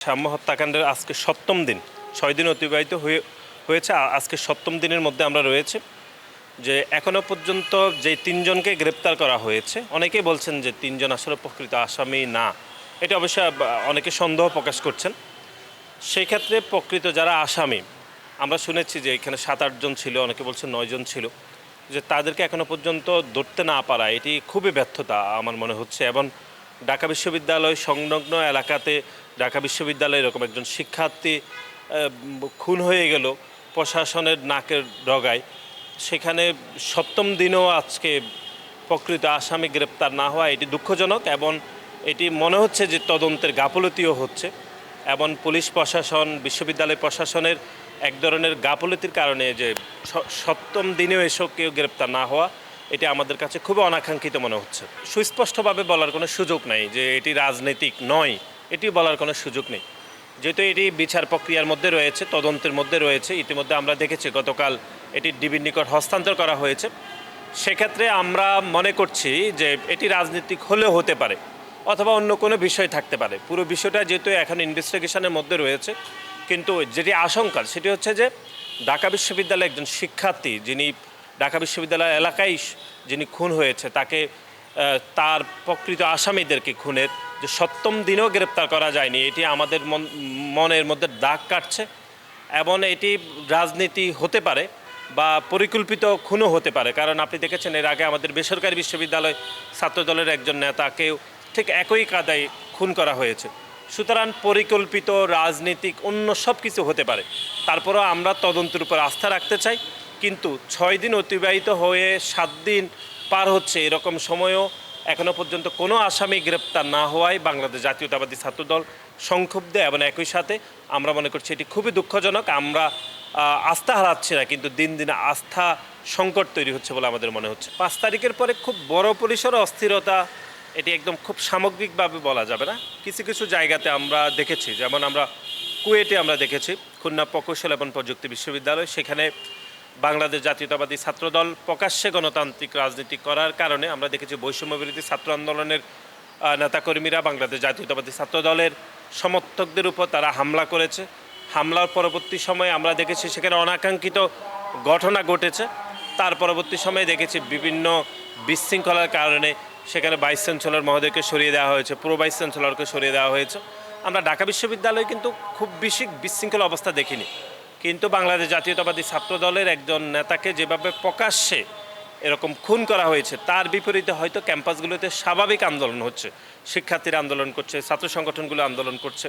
সাম্য হত্যাকাণ্ডের আজকে সপ্তম দিন। ছয় দিন অতিবাহিত হয়ে হয়েছে। আজকে সপ্তম দিনের মধ্যে আমরা রয়েছে যে এখনও পর্যন্ত যে তিনজনকে গ্রেপ্তার করা হয়েছে অনেকেই বলছেন যে তিনজন আসলে প্রকৃত আসামি না। এটা অবশ্যই আহ, অনেকে সন্দেহ প্রকাশ করছেন। সেই ক্ষেত্রে প্রকৃত যারা আসামি আমরা শুনেছি যে এখানে সাত আটজন ছিল অনেকে বলছেন নয়জন ছিল যে তাদেরকে এখনও পর্যন্ত ধরতে না পারা এটি খুবই ব্যর্থতা আমার মনে হচ্ছে। এবং ঢাকা বিশ্ববিদ্যালয় সংলগ্ন এলাকাতে ঢাকা বিশ্ববিদ্যালয়ে এরকম একজন শিক্ষার্থী খুন হয়ে গেল প্রশাসনের নাকের ডগায়। সেখানে সপ্তম দিনেও আজকে প্রকৃত আসামি গ্রেপ্তার না হওয়া এটি দুঃখজনক এবং এটি মনে হচ্ছে যে তদন্তের গাফলতিও হচ্ছে। এবং পুলিশ প্রশাসন, বিশ্ববিদ্যালয় প্রশাসনের এক ধরনের গাফলতির কারণে যে সপ্তম দিনেও এসব কেউ গ্রেপ্তার না হওয়া, এটি আমাদের কাছে খুবই অনাকাঙ্ক্ষিত মনে হচ্ছে। সুস্পষ্টভাবে বলার কোনো সুযোগ নাই যে এটি রাজনৈতিক নয়। এটি বলার কোনো সুযোগ নেই। যেহেতু এটি বিচার প্রক্রিয়ার মধ্যে রয়েছে, তদন্তের মধ্যে রয়েছে, ইতিমধ্যে আমরা দেখেছি গতকাল এটি ডিবির নিকট হস্তান্তর করা হয়েছে। সেক্ষেত্রে আমরা মনে করছি যে এটি রাজনীতিক হলেও হতে পারে, অথবা অন্য কোনো বিষয় থাকতে পারে। পুরো বিষয়টা যেহেতু এখন ইনভেস্টিগেশনের মধ্যে রয়েছে, কিন্তু যেটি আশঙ্কা সেটি হচ্ছে যে ঢাকা বিশ্ববিদ্যালয়ের একজন শিক্ষার্থী যিনি ঢাকা বিশ্ববিদ্যালয় এলাকায় যিনি খুন হয়েছে, তাকে তার প্রকৃত আসামিদেরকে খুনের যে সপ্তম দিনেও গ্রেপ্তার করা যায়নি। এটি আমাদের মন, মনের মধ্যে দাগ কাটছে এবং এটি রাজনীতি হতে পারে বা পরিকল্পিত খুনও হতে পারে। কারণ আপনি দেখেছেন, এর আগে আমাদের বেসরকারি বিশ্ববিদ্যালয় ছাত্রদলের একজন নেতাকেও ঠিক একই কাদায় খুন করা হয়েছে। সুতরাং পরিকল্পিত, রাজনীতিক, অন্য সব কিছু হতে পারে। তারপরও আমরা তদন্তের উপর আস্থা রাখতে চাই। কিন্তু ছয় দিন অতিবাহিত হয়ে সাত দিন পার হচ্ছে এরকম সময়ও এখনও পর্যন্ত কোনো আসামি গ্রেপ্তার না হওয়ায় বাংলাদেশ জাতীয়তাবাদী ছাত্রদল সংক্ষুব্ধ এবং একই সাথে আমরা মনে করছি এটি খুবই দুঃখজনক, আমরা আস্থা হারাচ্ছি না, কিন্তু দিন দিন আস্থা সংকট তৈরি হচ্ছে বলে আমাদের মনে হচ্ছে। পাঁচ তারিখের পরে খুব বড় পরিসর অস্থিরতা, এটি একদম খুব সামগ্রিকভাবে বলা যাবে না। কিছু কিছু জায়গাতে আমরা দেখেছি, যেমন আমরা কুয়েটে আমরা দেখেছি, খুলনা প্রকৌশল এবং প্রযুক্তি বিশ্ববিদ্যালয়, সেখানে বাংলাদেশ জাতীয়তাবাদী ছাত্রদল প্রকাশ্যে গণতান্ত্রিক রাজনীতি করার কারণে আমরা দেখেছি বৈষম্য বিরোধী ছাত্র আন্দোলনের নেতাকর্মীরা বাংলাদেশ জাতীয়তাবাদী ছাত্রদলের সমর্থকদের উপর তারা হামলা করেছে। হামলার পরবর্তী সময়ে আমরা দেখেছি সেখানে অনাকাঙ্ক্ষিত ঘটনা ঘটেছে। তার পরবর্তী সময়ে দেখেছি বিভিন্ন বিশৃঙ্খলার কারণে সেখানে ভাইস চ্যান্সেলর মহোদয়কে সরিয়ে দেওয়া হয়েছে প্রো ভাইস চ্যান্সেলরকে সরিয়ে দেওয়া হয়েছে। আমরা ঢাকা বিশ্ববিদ্যালয়ে কিন্তু খুব বেশি বিশৃঙ্খল অবস্থা দেখিনি। কিন্তু বাংলাদেশ জাতীয়তাবাদী ছাত্র দলের একজন নেতাকে যেভাবে প্রকাশ্যে এরকম খুন করা হয়েছে, তার বিপরীতে হয়তো ক্যাম্পাসগুলোতে স্বাভাবিক আন্দোলন হচ্ছে, শিক্ষার্থীরা আন্দোলন করছে, ছাত্র সংগঠনগুলো আন্দোলন করছে।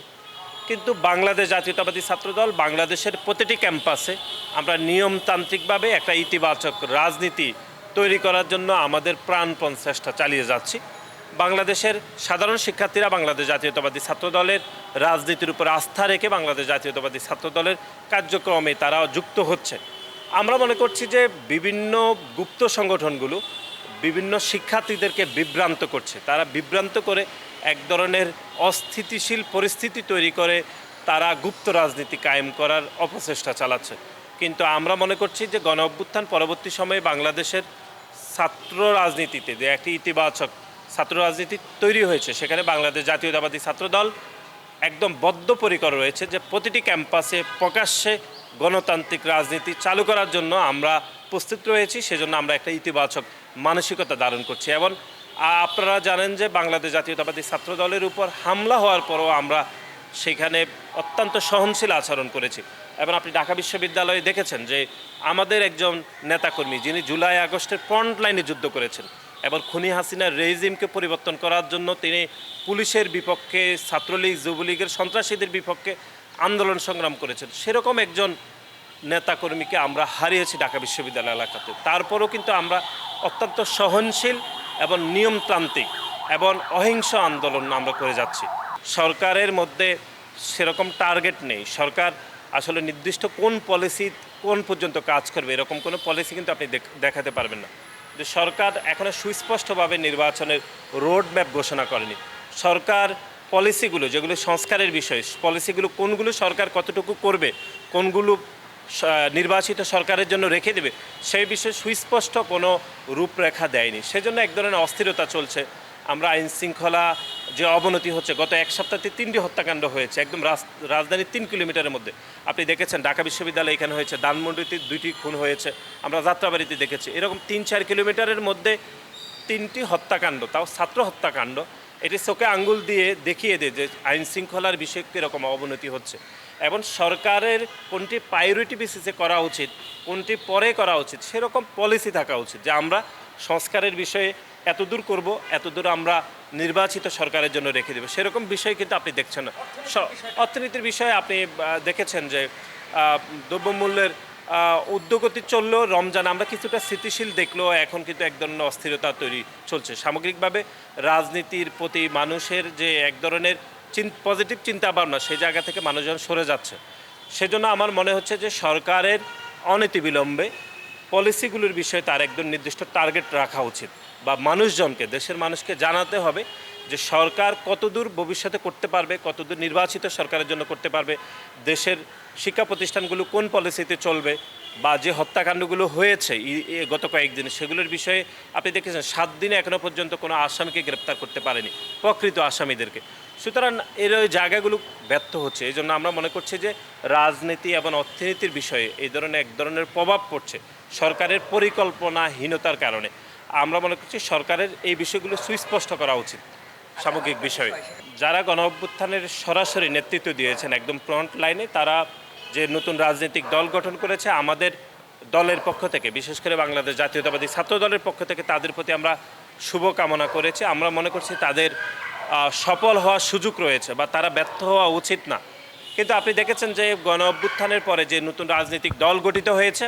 কিন্তু বাংলাদেশ জাতীয়তাবাদী ছাত্রদল বাংলাদেশের প্রতিটি ক্যাম্পাসে আমরা নিয়মতান্ত্রিকভাবে একটা ইতিবাচক রাজনীতি তৈরি করার জন্য আমাদের প্রাণপণ চেষ্টা চালিয়ে যাচ্ছি। বাংলাদেশের সাধারণ শিক্ষার্থীরা বাংলাদেশ জাতীয়তাবাদী ছাত্র দলের রাজনীতির উপর আস্থা রেখে বাংলাদেশ জাতীয়তাবাদী ছাত্র দলের কার্যক্রমে তারা যুক্ত হচ্ছে। আমরা মনে করছি যে বিভিন্ন গুপ্ত সংগঠনগুলো বিভিন্ন শিক্ষার্থীদেরকে বিভ্রান্ত করছে। তারা বিভ্রান্ত করে এক ধরনের অস্থিতিশীল পরিস্থিতি তৈরি করে তারা গুপ্ত রাজনীতি কায়েম করার অপচেষ্টা চালাচ্ছে। কিন্তু আমরা মনে করছি যে গণ অভ্যুত্থান পরবর্তী সময়ে বাংলাদেশের ছাত্র রাজনীতিতে যে একটি ইতিবাচক ছাত্র রাজনীতি তৈরি হয়েছে। সেখানে বাংলাদেশ জাতীয়তাবাদী ছাত্রদল একদম বদ্ধপরিকর রয়েছে যে প্রতিটি ক্যাম্পাসে প্রকাশ্যে গণতান্ত্রিক রাজনীতি চালু করার জন্য আমরা প্রস্তুত রয়েছি। সেজন্য আমরা একটা ইতিবাচক মানসিকতা ধারণ করছি। এবং আপনারা জানেন যে বাংলাদেশ জাতীয়তাবাদী ছাত্র দলের উপর হামলা হওয়ার পরও আমরা সেখানে অত্যন্ত সহনশীল আচরণ করেছি। এবং আপনি ঢাকা বিশ্ববিদ্যালয়ে দেখেছেন যে আমাদের একজন নেতাকর্মী, যিনি জুলাই আগস্টের ফ্রন্ট লাইনে যুদ্ধ করেছেন এবং খুনি হাসিনার রেজিমকে পরিবর্তন করার জন্য তিনি পুলিশের বিপক্ষে, ছাত্রলীগ, যুবলীগের সন্ত্রাসীদের বিপক্ষে আন্দোলন সংগ্রাম করেছেন। সেরকম একজন নেতাকর্মীকে আমরা হারিয়েছি ঢাকা বিশ্ববিদ্যালয় এলাকাতে। তারপরও কিন্তু আমরা অত্যন্ত সহনশীল এবং নিয়মতান্ত্রিক এবং অহিংস আন্দোলন আমরা করে যাচ্ছি। সরকারের মধ্যে সেরকম টার্গেট নেই। সরকার আসলে নির্দিষ্ট কোন পলিসি, কোন পর্যন্ত কাজ করবে, এরকম কোনো পলিসি কিন্তু আপনি দেখাতে পারবেন না। যে সরকার এখনও সুস্পষ্টভাবে নির্বাচনের রোড ম্যাপ ঘোষণা করেনি। সরকার পলিসিগুলো, যেগুলো সংস্কারের বিষয়, পলিসিগুলো কোনগুলো সরকার কতটুকু করবে, কোনগুলো নির্বাচিত সরকারের জন্য রেখে দেবে, সেই বিষয়ে সুস্পষ্ট কোনো রূপরেখা দেয়নি। সেজন্য এক ধরনের অস্থিরতা চলছে। আমরা আইন শৃঙ্খলা যে অবনতি হচ্ছে, গত এক সপ্তাহে তিনটি হত্যাকাণ্ড হয়েছে, একদম রাজ- রাজধানীর তিন কিলোমিটারের মধ্যে। আপনি দেখেছেন, ঢাকা বিশ্ববিদ্যালয় এখানে হয়েছে ধানমন্ডিতে দুইটি খুন হয়েছে, আমরা যাত্রাবাড়িতে দেখেছি। এরকম তিন চার কিলোমিটারের মধ্যে তিনটি হত্যাকাণ্ড, তাও ছাত্র হত্যাকাণ্ড, এটি চোখে আঙ্গুল দিয়ে দেখিয়ে দেয় যে আইন শৃঙ্খলার বিষয়ে কীরকম অবনতি হচ্ছে। এবং সরকারের কোনটি প্রায়োরিটি বেসিসে করা উচিত, কোনটি পরে করা উচিত, সেরকম পলিসি থাকা উচিত যে আমরা সংস্কারের বিষয়ে এতদূর করব, এতদূর আমরা নির্বাচিত সরকারের জন্য রেখে দেবে। সেরকম বিষয় কিন্তু আপনি দেখছেন না। অর্থনীতির বিষয়ে আপনি দেখেছেন যে দ্রব্যমূল্যের উদ্যোগতি চললেও রমজান আমরা কিছুটা স্থিতিশীল দেখলেও এখন কিন্তু এক ধরনের অস্থিরতা তৈরি চলছে। সামগ্রিকভাবে রাজনীতির প্রতি মানুষের যে এক ধরনের পজিটিভ চিন্তা ভাবনা সেই জায়গা থেকে মানুষজন সরে যাচ্ছে। সেজন্য আমার মনে হচ্ছে যে সরকারের অনতিবিলম্বে পলিসিগুলোর বিষয়ে তার একদম নির্দিষ্ট টার্গেট রাখা উচিত। বা মানুষজনকে, দেশের মানুষকে জানাতে হবে যে সরকার কতদূর ভবিষ্যতে করতে পারবে, কতদূর নির্বাচিত সরকারের জন্য করতে পারবে, দেশের শিক্ষা প্রতিষ্ঠানগুলো কোন পলিসিতে চলবে বা যে হত্যাকাণ্ডগুলো হয়েছে গত কয়েকদিন সেগুলোর বিষয়ে আপনি দেখেছেন সাত দিনে এখনও পর্যন্ত কোনো আসামিকে গ্রেপ্তার করতে পারেনি, প্রকৃত আসামিদেরকে। সুতরাং এর ওই জায়গাগুলো ব্যর্থ হচ্ছে। এই জন্য আমরা মনে করছি যে রাজনীতি এবং অর্থনীতির বিষয়ে এই ধরনের এক ধরনের প্রভাব পড়ছে সরকারের পরিকল্পনাহীনতার কারণে। আমরা মনে করছি সরকারের এই বিষয়গুলো সুস্পষ্ট করা উচিত সামগ্রিক বিষয়ে। যারা গণ অভ্যুত্থানের সরাসরি নেতৃত্ব দিয়েছেন একদম ফ্রন্ট লাইনে, তারা যে নতুন রাজনৈতিক দল গঠন করেছে, আমাদের দলের পক্ষ থেকে, বিশেষ করে বাংলাদেশ জাতীয়তাবাদী ছাত্র দলের পক্ষ থেকে তাদের প্রতি আমরা শুভ কামনা করেছি। আমরা মনে করছি তাদের সফল হওয়ার সুযোগ রয়েছে বা তারা ব্যর্থ হওয়া উচিত না। কিন্তু আপনি দেখেছেন যে গণ অভ্যুত্থানের পরে যে নতুন রাজনৈতিক দল গঠিত হয়েছে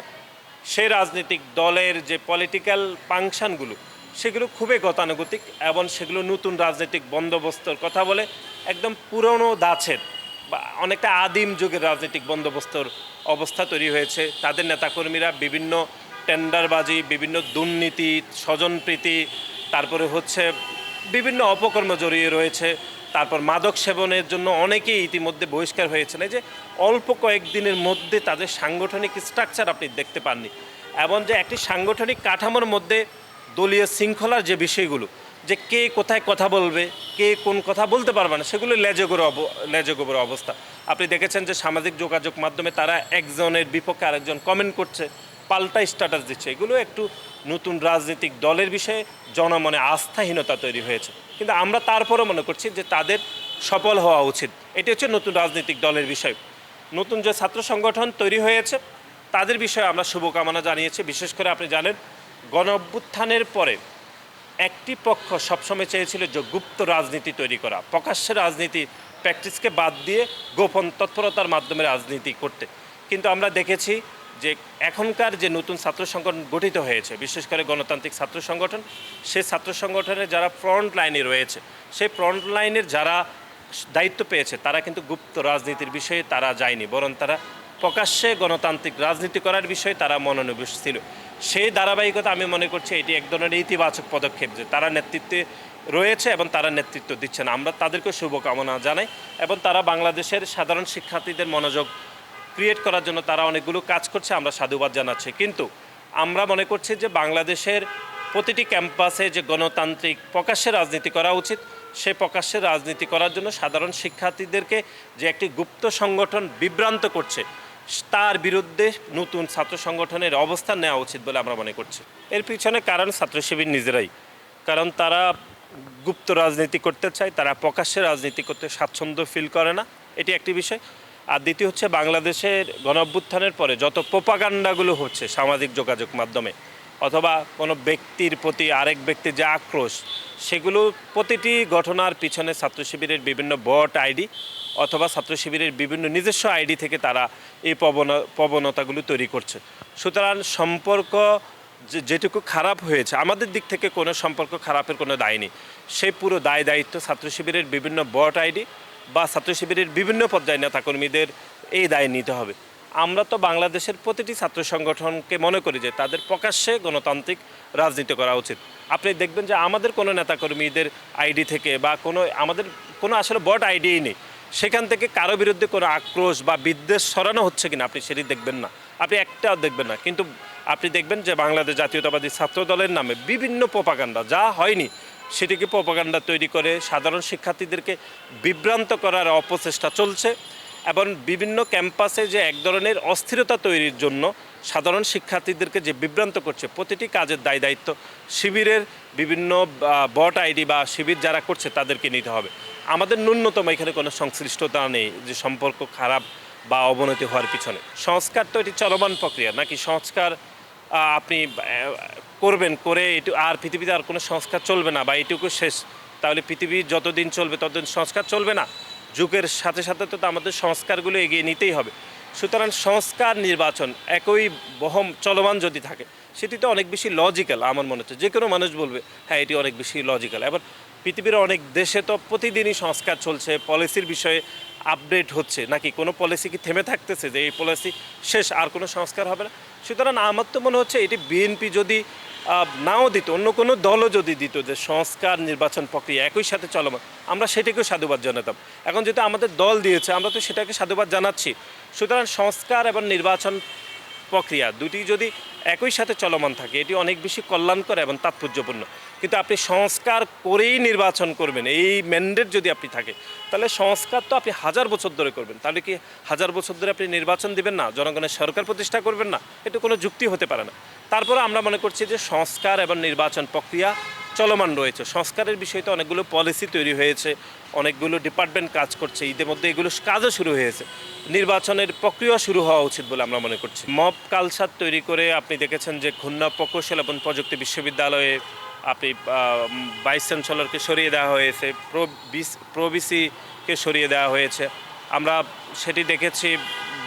সেই রাজনৈতিক দলের যে পলিটিক্যাল ফাংশনগুলো, সেগুলো খুবই গতানুগতিক এবং সেগুলো নতুন রাজনৈতিক বন্দোবস্তর কথা বলে একদম পুরনো দাছের বা অনেকটা আদিম যুগের রাজনৈতিক বন্দোবস্তর অবস্থা তৈরি হয়েছে। তাদের নেতাকর্মীরা বিভিন্ন টেন্ডারবাজি, বিভিন্ন দুর্নীতি, স্বজনপ্রীতি, তারপরে হচ্ছে বিভিন্ন অপকর্ম জড়িয়ে রয়েছে। তারপর মাদক সেবনের জন্য অনেকেই ইতিমধ্যে বহিষ্কার হয়েছেন। যে অল্প কয়েকদিনের মধ্যে তাদের সাংগঠনিক স্ট্রাকচার আপনি দেখতে পাননি। এবং যে একটি সাংগঠনিক কাঠামোর মধ্যে দলীয় শৃঙ্খলার যে বিষয়গুলো, যে কে কোথায় কথা বলবে, কে কোন কথা বলতে পারবে না, সেগুলো লেজগোর অব লেজগোবর অবস্থা। আপনি দেখেছেন যে সামাজিক যোগাযোগ মাধ্যমে তারা একজনের বিপক্ষে আরেকজন কমেন্ট করছে, পাল্টা স্ট্যাটাস দিচ্ছে। এগুলো একটু নতুন রাজনৈতিক দলের বিষয়ে জনমনে আস্থাহীনতা তৈরি হয়েছে। কিন্তু আমরা তারপরও মনে করছি যে তাদের সফল হওয়া উচিত। এটি হচ্ছে নতুন রাজনৈতিক দলের বিষয়। নতুন যে ছাত্র সংগঠন তৈরি হয়েছে, তাদের বিষয়ে আমরা শুভকামনা জানিয়েছি। বিশেষ করে আপনি জানেন গণ পরে একটি পক্ষ সবসময় চেয়েছিল যে গুপ্ত রাজনীতি তৈরি করা। প্রকাশ্যে রাজনীতি প্র্যাকটিসকে বাদ দিয়ে গোপন তৎপরতার মাধ্যমে রাজনীতি করতে। কিন্তু আমরা দেখেছি যে এখনকার যে নতুন ছাত্র সংগঠন গঠিত হয়েছে, বিশেষ করে গণতান্ত্রিক ছাত্র সংগঠন, সে ছাত্র সংগঠনের যারা ফ্রন্ট লাইনে রয়েছে সেই ফ্রন্ট লাইনের যারা দায়িত্ব পেয়েছে, তারা কিন্তু গুপ্ত রাজনীতির বিষয়ে তারা যায়নি, বরং তারা প্রকাশ্যে গণতান্ত্রিক রাজনীতি করার বিষয়ে তারা মনোনিবেশ ছিল। সেই ধারাবাহিকতা আমি মনে করছি এটি এক ধরনের ইতিবাচক পদক্ষেপ যে তারা নেতৃত্বে রয়েছে এবং তারা নেতৃত্ব দিচ্ছেন আমরা তাদেরকে শুভকামনা জানাই এবং তারা বাংলাদেশের সাধারণ শিক্ষার্থীদের মনোযোগ ক্রিয়েট করার জন্য তারা অনেকগুলো কাজ করছে, আমরা সাধুবাদ জানাচ্ছি। কিন্তু আমরা মনে করছি যে বাংলাদেশের প্রতিটি ক্যাম্পাসে যে গণতান্ত্রিক প্রকাশ্যে রাজনীতি করা উচিত, সে প্রকাশ্যে রাজনীতি করার জন্য সাধারণ শিক্ষার্থীদেরকে যে একটি গুপ্ত সংগঠন বিভ্রান্ত করছে, তার বিরুদ্ধে নতুন ছাত্র সংগঠনের অবস্থান নেওয়া উচিত বলে আমরা মনে করছি। এর পিছনে কারণ ছাত্র শিবির নিজেরাই। কারণ তারা গুপ্ত রাজনীতি করতে চায়, তারা প্রকাশ্যে রাজনীতি করতে স্বাচ্ছন্দ্য ফিল করে না। এটি একটি বিষয়। আর দ্বিতীয় হচ্ছে বাংলাদেশের গণ অভ্যুত্থানের পরে যত প্রোপাগান্ডাগুলো হচ্ছে সামাজিক যোগাযোগ মাধ্যমে, অথবা কোনো ব্যক্তির প্রতি আরেক ব্যক্তির যে আক্রোশ, সেগুলো প্রতিটি ঘটনার পিছনে ছাত্র শিবিরের বিভিন্ন বট আইডি অথবা ছাত্র শিবিরের বিভিন্ন নিজস্ব আইডি থেকে তারা এই প্রবণ, প্রবণতাগুলো তৈরি করছে। সুতরাং সম্পর্ক যেটুকু খারাপ হয়েছে, আমাদের দিক থেকে কোনো সম্পর্ক খারাপের কোনো দায় নেই। সেই পুরো দায় দায়িত্ব ছাত্র শিবিরের বিভিন্ন বট আইডি বা ছাত্র শিবিরের বিভিন্ন পর্যায়ে নেতাকর্মীদের এই দায় নিতে হবে। আমরা তো বাংলাদেশের প্রতিটি ছাত্র সংগঠনকে মনে করি যে তাদের প্রকাশ্যে গণতান্ত্রিক রাজনীতি করা উচিত। আপনি দেখবেন যে আমাদের কোনো নেতাকর্মীদের আইডি থেকে বা কোনো, আমাদের কোনো আসলে বট আইডিই নেই। সেখান থেকে কারও বিরুদ্ধে কোনো আক্রোশ বা বিদ্বেষ সরানো হচ্ছে কিনা আপনি সেটি দেখবেন না। আপনি একটাও দেখবেন না। কিন্তু আপনি দেখবেন যে বাংলাদেশ জাতীয়তাবাদী ছাত্র দলের নামে বিভিন্ন প্রপাগান্ডা, যা হয়নি, সেটিকে প্রপাগান্ডা তৈরি করে সাধারণ শিক্ষার্থীদেরকে বিভ্রান্ত করার অপচেষ্টা চলছে এবং বিভিন্ন ক্যাম্পাসে যে এক ধরনের অস্থিরতা তৈরির জন্য সাধারণ শিক্ষার্থীদেরকে যে বিভ্রান্ত করছে, প্রতিটি কাজের দায় দায়িত্ব শিবিরের বিভিন্ন বট আইডি বা শিবির যারা করছে তাদেরকে নিতে হবে। আমাদের ন্যূনতম এখানে কোনো সংশ্লিষ্টতা নেই যে সম্পর্ক খারাপ বা অবনতি হওয়ার পিছনে। সংস্কার তো এটি চলমান প্রক্রিয়া, নাকি সংস্কার আপনি করবেন করে এটু, আর পৃথিবীতে আর কোনো সংস্কার চলবে না বা এটুকু শেষ। তাহলে পৃথিবী যতদিন চলবে ততদিন সংস্কার চলবে না। যুগের সাথে সাথে তো আমাদের সংস্কারগুলো এগিয়ে নিতেই হবে। সুতরাং সংস্কার নির্বাচন একই বহম চলমান যদি থাকে, সেটি তো অনেক বেশি লজিক্যাল আমার মনে হচ্ছে। যে কোনো মানুষ বলবে হ্যাঁ এটি অনেক বেশি লজিক্যাল এবার পৃথিবীর অনেক দেশে তো প্রতিদিনই সংস্কার চলছে পলিসির বিষয়ে আপডেট হচ্ছে। নাকি কোনো পলিসি কি থেমে থাকতেছে যে এই পলিসি শেষ, আর কোনো সংস্কার হবে না? সুতরাং আমার তো মনে হচ্ছে এটি বিএনপি যদি নাও দিত, অন্য কোনো দলও যদি দিত যে সংস্কার নির্বাচন প্রক্রিয়া একই সাথে চলমান, আমরা সেটাকেও সাধুবাদ জানাতাম। এখন যেহেতু আমাদের দল দিয়েছে, আমরা তো সেটাকে সাধুবাদ জানাচ্ছি। সুতরাং সংস্কার এবং নির্বাচন প্রক্রিয়া দুটি যদি একই সাথে চলমান থাকে, এটি অনেক বেশি কল্যাণকর এবং তাৎপর্যপূর্ণ। কিন্তু আপনি সংস্কার করেই নির্বাচন করবেন, এই ম্যান্ডেট যদি আপনি থাকে তাহলে সংস্কার তো আপনি হাজার বছর ধরে করবেন। তাহলে কি হাজার বছর ধরে আপনি নির্বাচন দিবেন না? জনগণের সরকার প্রতিষ্ঠা করবেন না? এটা কোনো যুক্তি হতে পারে না। তারপরে আমরা মনে করছি যে সংস্কার এবং নির্বাচন প্রক্রিয়া চলমান রয়েছে। সংস্কারের বিষয়ে তো অনেকগুলো পলিসি তৈরি হয়েছে, অনেকগুলো ডিপার্টমেন্ট কাজ করছে, ইতিমধ্যে এগুলো কাজও শুরু হয়েছে। নির্বাচনের প্রক্রিয়া শুরু হওয়া উচিত বলে আমরা মনে করছি। মব কালচার তৈরি করে আপনি দেখেছেন যে খুলনা প্রকৌশল এবং প্রযুক্তি বিশ্ববিদ্যালয়ে আপনি ভাইস চ্যান্সেলরকে সরিয়ে দেওয়া হয়েছে, প্রো বিস- প্রবিসিকে সরিয়ে দেওয়া হয়েছে। আমরা সেটি দেখেছি,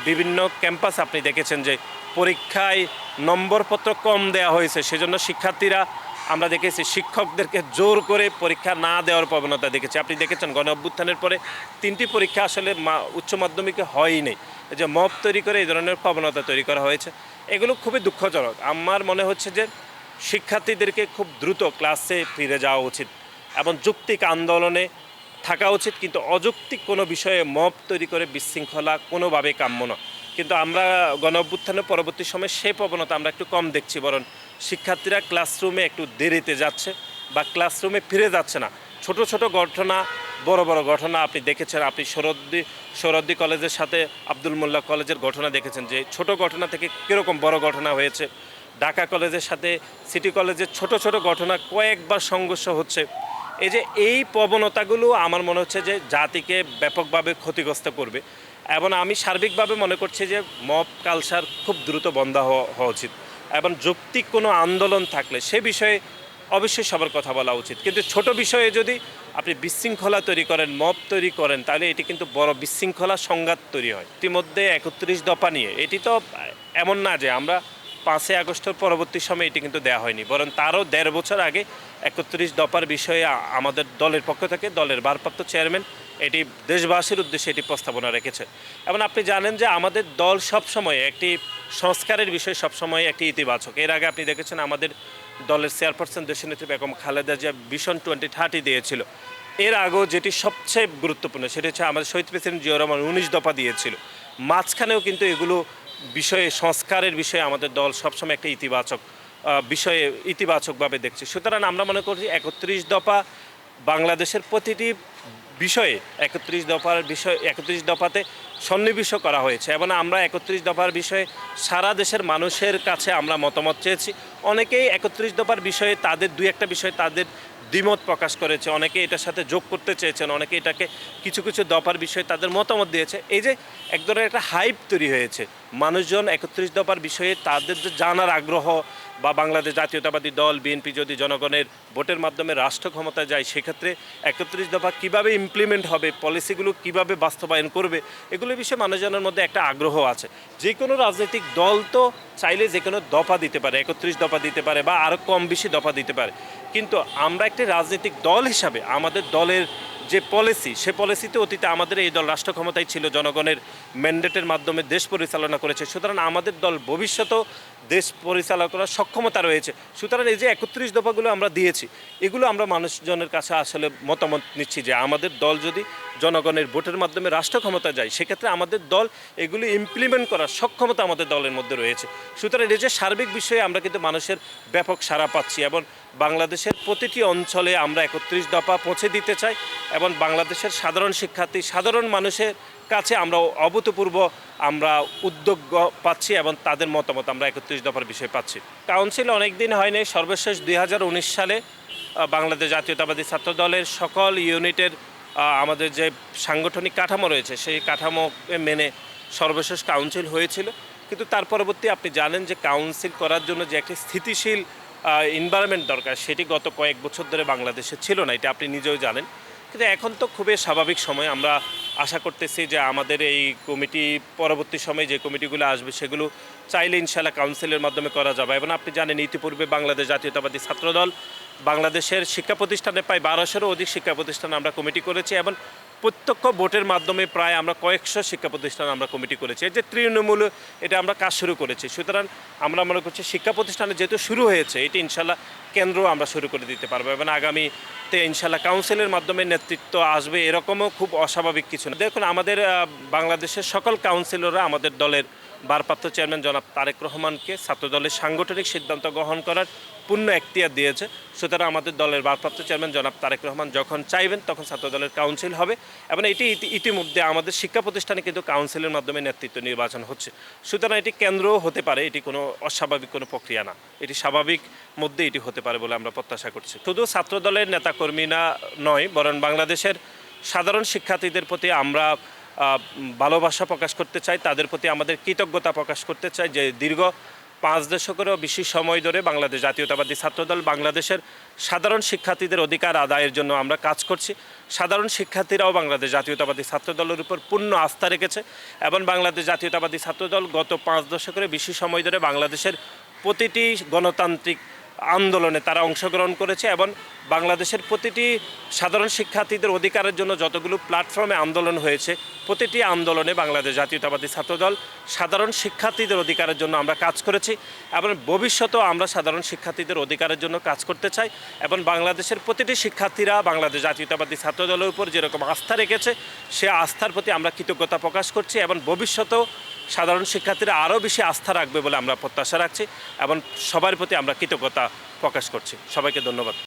বিভিন্ন ক্যাম্পাস আপনি দেখেছেন যে পরীক্ষায় নম্বরপত্র কম দেওয়া হয়েছে, সেজন্য শিক্ষার্থীরা, আমরা দেখেছি শিক্ষকদেরকে জোর করে পরীক্ষা না দেওয়ার প্রবণতা দেখেছি। আপনি দেখেছেন, গণ অভ্যুত্থানের পরে তিনটি পরীক্ষা আসলে উচ্চ মাধ্যমিকে হয়ই নেই যে মব তৈরি করে এই ধরনের প্রবণতা তৈরি করা হয়েছে, এগুলো খুবই দুঃখজনক। আমার মনে হচ্ছে যে শিক্ষার্থীদেরকে খুব দ্রুত ক্লাসে ফিরে যাওয়া উচিত এবং যুক্তিক আন্দোলনে থাকা উচিত, কিন্তু অযৌক্তিক কোনো বিষয়ে মব তৈরি করে বিশৃঙ্খলা কোনোভাবে কাম্য না কিন্তু আমরা গণ অভ্যুত্থানের পরবর্তী সময়ে সেই প্রবণতা আমরা একটু কম দেখছি, বরং শিক্ষার্থীরা ক্লাসরুমে একটু দেরিতে যাচ্ছে বা ক্লাসরুমে ফিরে যাচ্ছে না। ছোট ছোট ঘটনা, বড় বড় ঘটনা আপনি দেখেছেন, আপনি সরদ্দি সরদ্দি কলেজের সাথে আব্দুল মোল্লা কলেজের ঘটনা দেখেছেন যে ছোট ঘটনা থেকে কীরকম বড় ঘটনা হয়েছে। ঢাকা কলেজের সাথে, সিটি কলেজের ছোট ছোট ঘটনা কয়েকবার সংঘর্ষ হচ্ছে। এই যে এই প্রবণতাগুলো আমার মনে হচ্ছে যে জাতিকে ব্যাপকভাবে ক্ষতিগ্রস্ত করবে এবং আমি সার্বিকভাবে মনে করছি যে মব কালচার খুব দ্রুত বন্ধ হওয়া উচিত এবং যৌক্তিক কোনো আন্দোলন থাকলে সে বিষয়ে অবশ্যই সবার কথা বলা উচিত। কিন্তু ছোট বিষয়ে যদি আপনি বিশৃঙ্খলা তৈরি করেন, মব তৈরি করেন, তাহলে এটি কিন্তু বড় বিশৃঙ্খলা সংঘাত তৈরি হয়। ইতিমধ্যে একত্রিশ দফা নিয়ে, এটি তো এমন না যে আমরা পাঁচই আগস্টের পরবর্তী সময়ে এটি কিন্তু দেওয়া হয়নি। বরং তারও দেড় বছর আগে একত্রিশ দফার বিষয়ে আমাদের দলের পক্ষ থেকে, দলের ভারপ্রাপ্ত চেয়ারম্যান এটি দেশবাসীর উদ্দেশ্যে এটি প্রস্তাবনা রেখেছে। এবং আপনি জানেন যে আমাদের দল সবসময় একটি সংস্কারের বিষয়ে সবসময় একটি ইতিবাচক। এর আগে আপনি দেখেছেন আমাদের দলের চেয়ারপারসন দেশনেত্রী Begum Khaleda Zia vision twenty thirty দিয়েছিল। এর আগেও যেটি সবচেয়ে গুরুত্বপূর্ণ, সেটি হচ্ছে আমাদের শহীদ প্রেসিডেন্ট জিয়া রহমান উনিশ দফা দিয়েছিল। মাঝখানেও কিন্তু এগুলো বিষয়ে, সংস্কারের বিষয়ে আমাদের দল সবসময় একটা ইতিবাচক বিষয়ে ইতিবাচকভাবে দেখছে। সুতরাং আমরা মনে করছি একত্রিশ দফা বাংলাদেশের প্রতিটি বিষয়ে, একত্রিশ দফার বিষয়, একত্রিশ দফাতে সন্নিবেশ করা হয়েছে। এবং আমরা একত্রিশ দফার বিষয়ে সারা দেশের মানুষের কাছে আমরা মতামত চেয়েছি। অনেকেই একত্রিশ দফার বিষয়ে তাদের, দুই একটা বিষয়ে তাদের দ্বিমত প্রকাশ করেছে, অনেকে এটার সাথে যোগ করতে চেয়েছেন, অনেকে এটাকে কিছু কিছু দফার বিষয়ে তাদের মতামত দিয়েছে। এই যে এক ধরনের একটা হাইপ তৈরি হয়েছে, মানুষজন একত্রিশ দফার বিষয়ে তাদের যে জানার আগ্রহ বা বাংলাদেশ জাতীয়তাবাদী দল, বিএনপি যদি জনগণের ভোটের মাধ্যমে রাষ্ট্র ক্ষমতায় যায়, সেক্ষেত্রে একত্রিশ দফা কীভাবে ইমপ্লিমেন্ট হবে পলিসিগুলো কীভাবে বাস্তবায়ন করবে, এগুলো বিষয়ে মানুষজনের মধ্যে একটা আগ্রহ আছে। যে কোনো রাজনৈতিক দল তো চাইলে যে কোনো দফা দিতে পারে, একত্রিশ দফা দিতে পারে বা আরও কম বেশি দফা দিতে পারে। কিন্তু আমরা একটি রাজনৈতিক দল হিসাবে আমাদের দলের যে পলিসি, সে পলিসিতে অতীতে আমাদের এই দল রাষ্ট্র ক্ষমতায় ছিল, জনগণের ম্যান্ডেটের মাধ্যমে দেশ পরিচালনা করেছে। সুতরাং আমাদের দল ভবিষ্যতেও দেশ পরিচালনা করার সক্ষমতা রয়েছে। সুতরাং এই যে একত্রিশ দফাগুলো আমরা দিয়েছি, এগুলো আমরা মানুষজনের কাছে আসলে মতামত নিচ্ছি যে আমাদের দল যদি জনগণের ভোটের মাধ্যমে রাষ্ট্র ক্ষমতা যায়, সেক্ষেত্রে আমাদের দল এগুলি ইমপ্লিমেন্ট করার সক্ষমতা আমাদের দলের মধ্যে রয়েছে। সুতরাং এই সার্বিক বিষয়ে আমরা কিন্তু মানুষের ব্যাপক সাড়া পাচ্ছি এবং বাংলাদেশের প্রতিটি অঞ্চলে আমরা একত্রিশ দফা পৌঁছে দিতে চাই এবং বাংলাদেশের সাধারণ শিক্ষার্থী, সাধারণ মানুষের কাছে আমরা অভূতপূর্ব আমরা উদ্যোগ পাচ্ছি এবং তাদের মতামত আমরা একত্রিশ দফার বিষয় পাচ্ছি। কাউন্সিল অনেক দিন হয়নি, সর্বশেষ দুই হাজার উনিশ সালে বাংলাদেশ জাতীয়তাবাদী ছাত্র দলের সকল ইউনিটের আমাদের যে সাংগঠনিক কাঠামো রয়েছে, সেই কাঠামো মেনে সর্বশেষ কাউন্সিল হয়েছিল। কিন্তু তার পরবর্তী আপনি জানেন যে কাউন্সিল করার জন্য যে একটি স্থিতিশীল এনভায়রনমেন্ট দরকার, সেটি গত কয়েক বছর ধরে বাংলাদেশে ছিল না, এটা আপনি নিজেও জানেন। কিন্তু এখন তো খুবই স্বাভাবিক সময়, আমরা আশা করতেছি যে আমাদের এই কমিটি পরবর্তী সময়ে যে কমিটিগুলো আসবে সেগুলো চাইলে ইনশাল্লাহ কাউন্সিলের মাধ্যমে করা যাবে। এবং আপনি জানেন, ইতিপূর্বে বাংলাদেশ জাতীয়তাবাদী ছাত্রদল বাংলাদেশের শিক্ষা প্রতিষ্ঠানে প্রায় বারোশোরও অধিক শিক্ষা প্রতিষ্ঠান আমরা কমিটি করেছি এবং প্রত্যক্ষ ভোটের মাধ্যমে প্রায় আমরা কয়েকশো শিক্ষা প্রতিষ্ঠান আমরা কমিটি করেছি। এই যে তৃণমূল, এটা আমরা কাজ শুরু করেছি। সুতরাং আমরা মনে করছি শিক্ষা প্রতিষ্ঠানে যেহেতু শুরু হয়েছে, এটি ইনশাল্লাহ কেন্দ্র আমরা শুরু করে দিতে পারব এবং আগামীতে ইনশাল্লাহ কাউন্সিলের মাধ্যমে নেতৃত্ব আসবে, এরকমও খুব অস্বাভাবিক কিছু না। দেখুন, আমাদের বাংলাদেশের সকল কাউন্সিলররা আমাদের দলের ভারপ্রাপ্ত চেয়ারম্যান জনাব তারেক রহমানকে ছাত্রদলের সাংগঠনিক সিদ্ধান্ত গ্রহণ করার পূর্ণ এখতিয়ার দিয়েছে। সুতরাং আমাদের দলের ভারপ্রাপ্ত চেয়ারম্যান জনাব তারেক রহমান যখন চাইবেন, তখন ছাত্র দলের কাউন্সিল হবে এবং এটি ইতি- ইতিমধ্যে আমাদের শিক্ষা প্রতিষ্ঠানে কিন্তু কাউন্সিলের মাধ্যমে নেতৃত্ব নির্বাচন হচ্ছে। সুতরাং এটি কেন্দ্রও হতে পারে, এটি কোনো অস্বাভাবিক কোনো প্রক্রিয়া না। এটি স্বাভাবিক মধ্যে এটি হতে পারে বলে আমরা প্রত্যাশা করছি। শুধু ছাত্র ছাত্রদলের নেতাকর্মীরা নয়, বরং বাংলাদেশের সাধারণ শিক্ষার্থীদের প্রতি আমরা ভালোবাসা প্রকাশ করতে চাই, তাদের প্রতি আমাদের কৃতজ্ঞতা প্রকাশ করতে চাই যে দীর্ঘ পাঁচ দশকেরও বেশি সময় ধরে বাংলাদেশ জাতীয়তাবাদী ছাত্রদল বাংলাদেশের সাধারণ শিক্ষার্থীদের অধিকার আদায়ের জন্য আমরা কাজ করছি। সাধারণ শিক্ষার্থীরাও বাংলাদেশ জাতীয়তাবাদী ছাত্রদলের উপর পূর্ণ আস্থা রেখেছে এবং বাংলাদেশ জাতীয়তাবাদী ছাত্রদল গত পাঁচ দশকের বেশি সময় ধরে বাংলাদেশের প্রতিটি গণতান্ত্রিক আন্দোলনে তারা অংশগ্রহণ করেছে এবং বাংলাদেশের প্রতিটি সাধারণ শিক্ষার্থীদের অধিকারের জন্য যতগুলো প্ল্যাটফর্মে আন্দোলন হয়েছে, প্রতিটি আন্দোলনে বাংলাদেশ জাতীয়তাবাদী ছাত্রদল সাধারণ শিক্ষার্থীদের অধিকারের জন্য আমরা কাজ করেছি এবং ভবিষ্যতেও আমরা সাধারণ শিক্ষার্থীদের অধিকারের জন্য কাজ করতে চাই এবং বাংলাদেশের প্রতিটি শিক্ষার্থীরা বাংলাদেশ জাতীয়তাবাদী ছাত্রদলের উপর যেরকম আস্থা রেখেছে, সে আস্থার প্রতি আমরা কৃতজ্ঞতা প্রকাশ করছি এবং ভবিষ্যতেও সাধারণ শিক্ষার্থীরা আরও বেশি আস্থা রাখবে বলে আমরা প্রত্যাশা রাখছি এবং সবার প্রতি আমরা কৃতজ্ঞতা প্রকাশ করছি। সবাইকে ধন্যবাদ।